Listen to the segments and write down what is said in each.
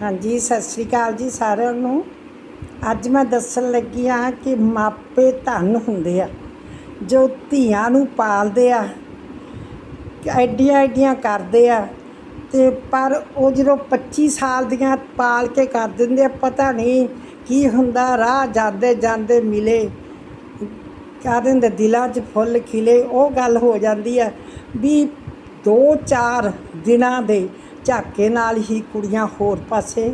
ਹਾਂਜੀ, ਸਤਿ ਸ੍ਰੀ ਅਕਾਲ ਜੀ ਸਾਰਿਆਂ ਨੂੰ। ਅੱਜ ਮੈਂ ਦੱਸਣ ਲੱਗੀ ਹਾਂ ਕਿ ਮਾਪੇ ਧਨ ਹੁੰਦੇ ਆ, ਜੋ ਧੀਆਂ ਨੂੰ ਪਾਲਦੇ ਆ, ਐਡੀਆਂ ਐਡੀਆਂ ਕਰਦੇ ਆ, ਤੇ ਪਰ ਉਹ ਜਦੋਂ 25 ਸਾਲ ਦੀਆਂ ਪਾਲ ਕੇ ਕਰ ਦਿੰਦੇ ਆ, ਪਤਾ ਨਹੀਂ ਕੀ ਹੁੰਦਾ, ਰਾਹ ਜਾਂਦੇ ਜਾਂਦੇ ਮਿਲੇ, ਕਹਿ ਦਿੰਦੇ ਦਿਲਾਂ 'ਚ ਫੁੱਲ ਖਿਲੇ, ਉਹ ਗੱਲ ਹੋ ਜਾਂਦੀ ਆ ਵੀ ਦੋ ਚਾਰ ਦਿਨਾਂ ਦੇ ਝਾਕੇ ਨਾਲ ਹੀ ਕੁੜੀਆਂ ਹੋਰ ਪਾਸੇ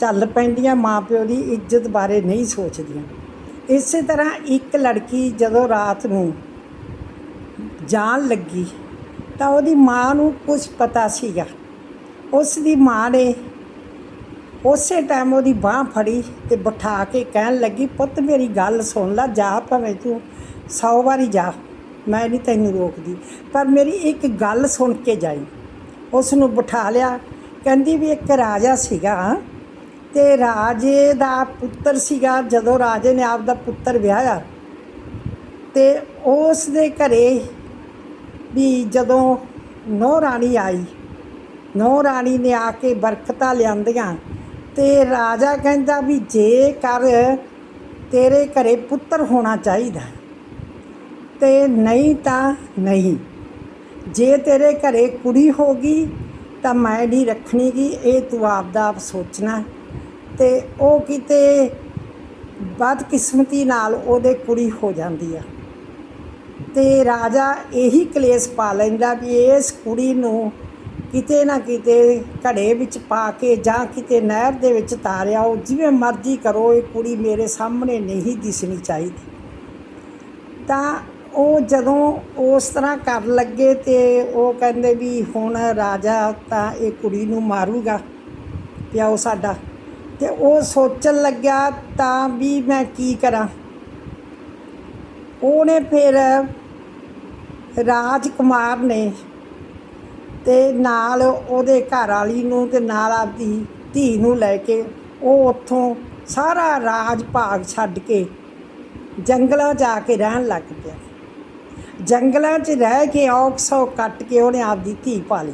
ਚੱਲ ਪੈਂਦੀਆਂ। ਮਾਪਿਓ ਦੀ ਇੱਜ਼ਤ ਬਾਰੇ ਨਹੀਂ ਸੋਚਦੀਆਂ। ਇਸੇ ਤਰ੍ਹਾਂ ਇੱਕ ਲੜਕੀ ਜਦੋਂ ਰਾਤ ਨੂੰ ਜਾਣ ਲੱਗੀ ਤਾਂ ਉਹਦੀ ਮਾਂ ਨੂੰ ਕੁਝ ਪਤਾ ਸੀਗਾ। ਉਸ ਦੀ ਮਾਂ ਨੇ ਉਸੇ ਟਾਈਮ ਉਹਦੀ ਬਾਹ ਫੜੀ ਤੇ ਬਿਠਾ ਕੇ ਕਹਿਣ ਲੱਗੀ, ਪੁੱਤ, ਮੇਰੀ ਗੱਲ ਸੁਣ ਲੈ, ਜਾ ਭਾਵੇਂ ਤੂੰ 100 ਵਾਰੀ ਜਾ, ਮੈਂ ਨਹੀਂ ਤੈਨੂੰ ਰੋਕਦੀ। ਪਰ ਮੇਰੀ ਇੱਕ ਗੱਲ ਸੁਣ ਕੇ ਜਾਈ। ਉਸ ਨੂੰ ਬਿਠਾ ਲਿਆ। ਕਹਿੰਦੀ ਵੀ ਇੱਕ ਰਾਜਾ ਸੀਗਾ ਤੇ ਰਾਜੇ ਦਾ ਪੁੱਤਰ ਸੀਗਾ। ਜਦੋਂ ਰਾਜੇ ਨੇ ਆਪ ਦਾ ਪੁੱਤਰ ਵਿਆਹਿਆ ਤੇ ਉਸ ਦੇ ਘਰੇ ਵੀ ਜਦੋਂ ਨੌ ਰਾਣੀ ਆਈ, ਨੌ ਰਾਣੀ ਨੇ ਆ ਕੇ ਬਰਕਤਾਂ ਲਿਆਂਦੀਆਂ ਤੇ ਰਾਜਾ ਕਹਿੰਦਾ ਵੀ ਜੇ ਕਰ ਤੇਰੇ ਘਰੇ ਪੁੱਤਰ ਹੋਣਾ ਚਾਹੀਦਾ ਤੇ ਨਹੀਂ ਤਾਂ ਨਹੀਂ। ਜੇ ਤੇਰੇ ਘਰੇ ਕੁੜੀ ਹੋਗੀ ਤਾਂ ਮੈਂ ਨਹੀਂ ਰੱਖਣੀ ਗੀ ਇਹ ਤੂੰ ਆਪਦਾ ਆਪ ਸੋਚਣਾ। ਤੇ ਉਹ ਕਿਤੇ ਬਦਕਿਸਮਤੀ ਨਾਲ ਉਹਦੇ ਕੁੜੀ ਹੋ ਜਾਂਦੀ ਆ। ਤੇ ਰਾਜਾ ਇਹੀ ਕਲੇਸ਼ ਪਾ ਲੈਂਦਾ ਵੀ ਇਸ ਕੁੜੀ ਨੂੰ ਕਿਤੇ ਨਾ ਕਿਤੇ ਘੜੇ ਵਿੱਚ ਪਾ ਕੇ ਜਾਂ ਕਿਤੇ ਨਹਿਰ ਦੇ ਵਿੱਚ ਤਾਰਿਆ ਉਹ, ਜਿਵੇਂ ਮਰਜ਼ੀ ਕਰੋ, ਇਹ ਕੁੜੀ ਮੇਰੇ ਸਾਹਮਣੇ ਨਹੀਂ ਦਿਸਣੀ ਚਾਹੀਦੀ। ਤਾਂ ਉਹ ਜਦੋਂ ਉਸ ਤਰ੍ਹਾਂ ਕਰਨ ਲੱਗੇ ਤੇ ਉਹ ਕਹਿੰਦੇ ਵੀ ਹੁਣ ਰਾਜਾ ਤਾਂ ਇਹ ਕੁੜੀ ਨੂੰ ਮਾਰੂਗਾ ਪਿਓ ਸਾਡਾ। ਤੇ ਉਹ ਸੋਚਣ ਲੱਗਿਆ ਤਾਂ ਵੀ ਮੈਂ ਕੀ ਕਰਾਂ। ਉਹਨੇ ਫਿਰ ਰਾਜਕੁਮਾਰ ਨੇ ਤੇ ਨਾਲ ਉਹਦੇ ਘਰ ਵਾਲੀ ਨੂੰ ਤੇ ਨਾਲ ਆਪਦੀ ਧੀ ਨੂੰ ਲੈ ਕੇ ਉਹ ਉੱਥੋਂ ਸਾਰਾ ਰਾਜ ਭਾਗ ਛੱਡ ਕੇ ਜੰਗਲਾਂ 'ਚ ਆ ਕੇ ਰਹਿਣ ਲੱਗ ਪਿਆ। ਜੰਗਲਾਂ 'ਚ ਰਹਿ ਕੇ ਔਖ ਸੌ ਕੱਟ ਕੇ ਉਹਨੇ ਆਪਦੀ ਧੀ ਪਾਲੀ।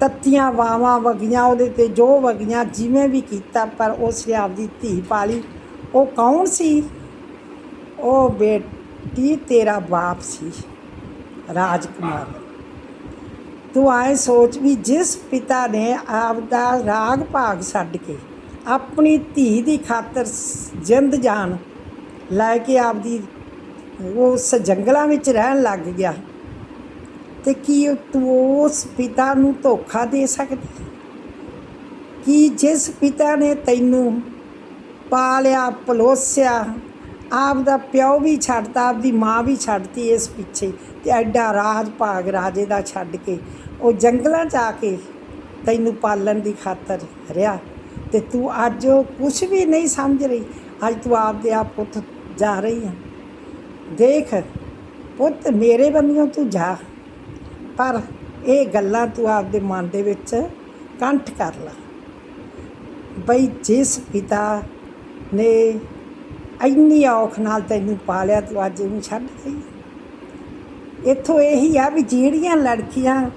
ਤੱਤੀਆਂ ਵਾਵਾਂ ਵਗੀਆਂ ਉਹਦੇ ਤੇ ਜੋ ਵਗੀਆਂ ਜਿਵੇਂ ਵੀ ਕੀਤਾ, ਪਰ ਉਸ ਨੇ ਆਪਦੀ ਧੀ ਪਾਲੀ। ਉਹ ਕੌਣ ਸੀ? ਉਹ ਬੇਟੀ ਤੇਰਾ ਬਾਪ ਸੀ, ਰਾਜਕੁਮਾਰ। ਤੂੰ ਆਏ ਸੋਚ ਵੀ ਜਿਸ ਪਿਤਾ ਨੇ ਆਪਦਾ ਰਾਗ ਭਾਗ ਛੱਡ ਕੇ ਆਪਣੀ ਧੀ ਦੀ ਖਾਤਰ ਜਿੰਦ ਜਾਨ ਲੈ ਕੇ ਆਪਦੀ ਉਸ ਜੰਗਲਾਂ ਵਿੱਚ ਰਹਿਣ ਲੱਗ ਗਿਆ। ਤੇ ਕੀ ਤੂੰ ਉਸ ਪਿਤਾ ਨੂੰ ਧੋਖਾ ਦੇ ਸਕਦੀ? ਕੀ ਜਿਸ ਪਿਤਾ ਨੇ ਤੈਨੂੰ ਪਾਲਿਆ, ਪਲੋਸਿਆ ਆਪ ਦਾ ਪਿਓ ਵੀ ਛੱਡਤਾ, ਆਪਦੀ ਮਾਂ ਵੀ ਛੱਡਤੀ ਇਸ ਪਿੱਛੇ ਤੇ ਐਡਾ ਰਾਜ ਭਾਗ ਰਾਜੇ ਦਾ ਛੱਡ ਕੇ ਉਹ ਜੰਗਲਾਂ 'ਚ ਆ ਕੇ ਤੈਨੂੰ ਪਾਲਣ ਦੀ ਖਾਤਰ ਰਿਹਾ ਤੇ ਤੂੰ ਅੱਜ ਉਹ ਕੁਝ ਵੀ ਨਹੀਂ ਸਮਝ ਰਹੀ। ਅੱਜ ਤੂੰ ਆਪਦੇ ਆਪ ਪੁੱਤ ਜਾ ਰਹੀ ਹੈ ਦੇਖ, ਪੁੱਤ ਮੇਰੇ ਬੰਨਿਓ ਤੂੰ ਜਾ। ਪਰ ਇਹ ਗੱਲਾਂ ਤੂੰ ਆਪਦੇ ਮਨ ਦੇ ਵਿੱਚ ਕੰਠ ਕਰ ਲੈ। ਬਈ ਜਿਸ ਪਿਤਾ ਨੇ ਇੰਨੀ ਔਖ ਨਾਲ ਤੈਨੂੰ ਪਾਲਿਆ, ਤੂੰ ਅੱਜ ਇਹਨੂੰ ਛੱਡ ਗਈ। ਇੱਥੋਂ ਇਹੀ ਆ ਵੀ ਜਿਹੜੀਆਂ ਲੜਕੀਆਂ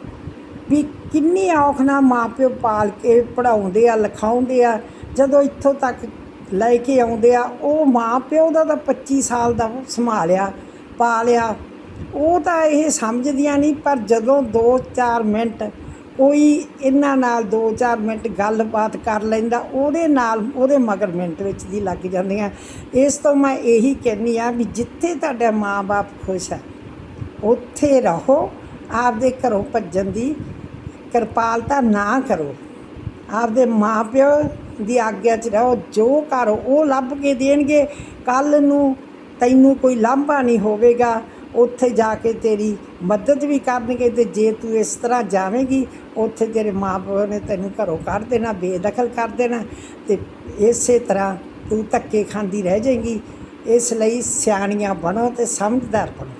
ਵੀ ਕਿੰਨੀ ਔਖ ਨਾਲ ਮਾਪਿਓ ਪਾਲ ਕੇ ਪੜਾਉਂਦੇ ਆ, ਲਿਖਾਉਂਦੇ ਆ, ਜਦੋਂ ਇੱਥੋਂ ਤੱਕ ਲੈ ਕੇ ਆਉਂਦੇ ਆ। ਉਹ ਮਾਂ ਪਿਓ ਦਾ ਤਾਂ 25 ਸਾਲ ਦਾ ਸੰਭਾਲਿਆ, ਪਾਲਿਆ। ਉਹ ਤਾਂ ਇਹ ਸਮਝਦੀਆਂ ਨਹੀਂ, ਪਰ ਜਦੋਂ 2-4 ਮਿੰਟ ਕੋਈ ਇਹਨਾਂ ਨਾਲ 2-4 ਮਿੰਟ ਗੱਲਬਾਤ ਕਰ ਲੈਂਦਾ, ਉਹਦੇ ਨਾਲ ਉਹਦੇ ਮਗਰ ਮਿੰਟ ਵਿੱਚ ਦੀ ਲੱਗ ਜਾਂਦੀਆਂ। ਇਸ ਤੋਂ ਮੈਂ ਇਹੀ ਕਹਿੰਦੀ ਆ ਵੀ ਜਿੱਥੇ ਤੁਹਾਡਾ ਮਾਂ-ਬਾਪ ਖੁਸ਼ ਹੈ, ਉੱਥੇ ਰਹੋ, ਆਪਦੇ ਘਰੋਂ ਭੱਜਣ ਦੀ ਕਿਰਪਾਲਤਾ ਨਾ ਕਰੋ। ਆਪਦੇ ਮਾਪਿਓ ਦੀ ਆਗਿਆ 'ਚ ਰਹੋ, ਜੋ ਘਰ ਉਹ ਲੱਭ ਕੇ ਦੇਣਗੇ ਕੱਲ ਨੂੰ ਤੈਨੂੰ ਕੋਈ ਲਾਂਭਾ ਨਹੀਂ ਹੋਵੇਗਾ। ਉੱਥੇ ਜਾ ਕੇ ਤੇਰੀ ਮਦਦ ਵੀ ਕਰਨਗੇ ਤੇ ਜੇ ਤੂੰ ਇਸ ਤਰ੍ਹਾਂ ਜਾਵੇਂਗੀ, ਉੱਥੇ ਤੇਰੇ ਮਾਪਿਓ ਨੇ ਤੈਨੂੰ ਘਰੋਂ ਕੱਢ ਦੇਣਾ, ਬੇਦਖਲ ਕਰ ਦੇਣਾ ਤੇ ਇਸੇ ਤਰ੍ਹਾਂ ਤੂੰ ਧੱਕੇ ਖਾਂਦੀ ਰਹਿ ਜਾਏਂਗੀ। ਇਸ ਲਈ ਸਿਆਣੀਆਂ ਬਣੋ ਤੇ ਸਮਝਦਾਰ ਬਣੋ।